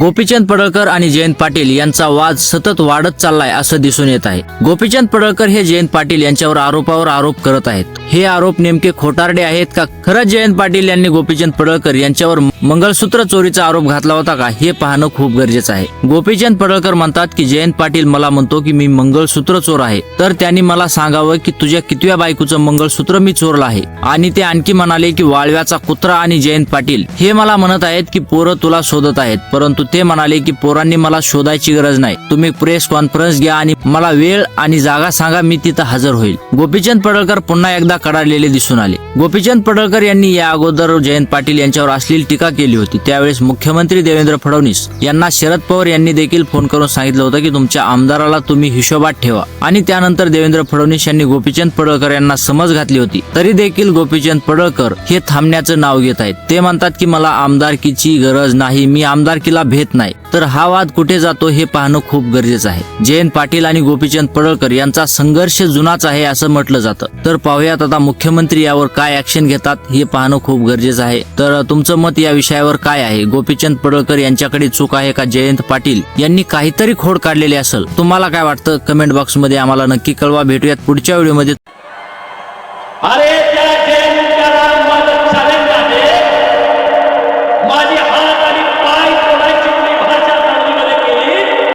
गोपीचंद पडळकर आणि जयंत पाटील यांचा वाद सतत वाढत चाललाय असं दिसून येत आहे. गोपीचंद पडळकर हे जयंत पाटील यांच्यावर आरोपावर आरोप करत आहेत. हे आरोप नेमके खोटारडे आहेत का? खरंच जयंत पाटील यांनी गोपीचंद पडळकर यांच्यावर मंगळसूत्र चोरीचा आरोप घातला होता का? हे पाहणं खूप गरजेचं आहे. गोपीचंद पडळकर म्हणतात की जयंत पाटील मला म्हणतो की मी मंगळसूत्र चोर आहे. तर त्यांनी मला सांगावं की तुझ्या कितव्या बायकोचं मंगळसूत्र मी चोरलं आहे. आणि ते आणखी म्हणाले की वाळव्याचा कुत्रा आणि जयंत पाटील हे मला म्हणत आहेत की पोरं तुला शोधत आहेत. परंतु ते म्हणाले की पोरांनी मला शोधायची गरज नाही. तुम्ही प्रेस कॉन्फरन्स घ्या आणि मला वेळ आणि जागा सांगा मी तिथं हजर होईल. गोपीचंद पडळकर पुन्हा एकदा कडाडलेले दिसून आले. गोपीचंद पडळकर यांनी या अगोदर जयंत पाटील यांच्यावर असलेली टीका केली होती. त्यावेळेस मुख्यमंत्री देवेंद्र फडणवीस यांना शरद पवार यांनी देखील फोन करून सांगितलं होतं की तुमच्या आमदाराला तुम्ही हिशोबात ठेवा. आणि त्यानंतर देवेंद्र फडणवीस यांनी गोपीचंद पडळकर यांना समज घातली होती. तरी देखील गोपीचंद पडळकर हे थांबण्याचं नाव घेत आहेत. ते म्हणतात की मला आमदारकीची गरज नाही. मी आमदारकीला भेट नाही. तर हा वाद कुठे जातो हे पाहणं खूप गरजेचं आहे. जयंत पाटील आणि गोपीचंद पडळकर यांचा संघर्ष जुनाच आहे असं म्हटलं जातं. तर पाहूयात आता मुख्यमंत्री यावर काय ऍक्शन घेतात हे पाहणं खूप गरजेचं आहे. तर तुमचं मत या विषयावर काय आहे? गोपीचंद पडळकर यांच्याकडे चूक आहे का? जयंत पाटील यांनी काहीतरी खोड काढलेली असेल. तुम्हाला काय वाटतं? कमेंट बॉक्समध्ये आम्हाला नक्की कळवा. भेटूयात पुढच्या व्हिडिओमध्ये. अरे!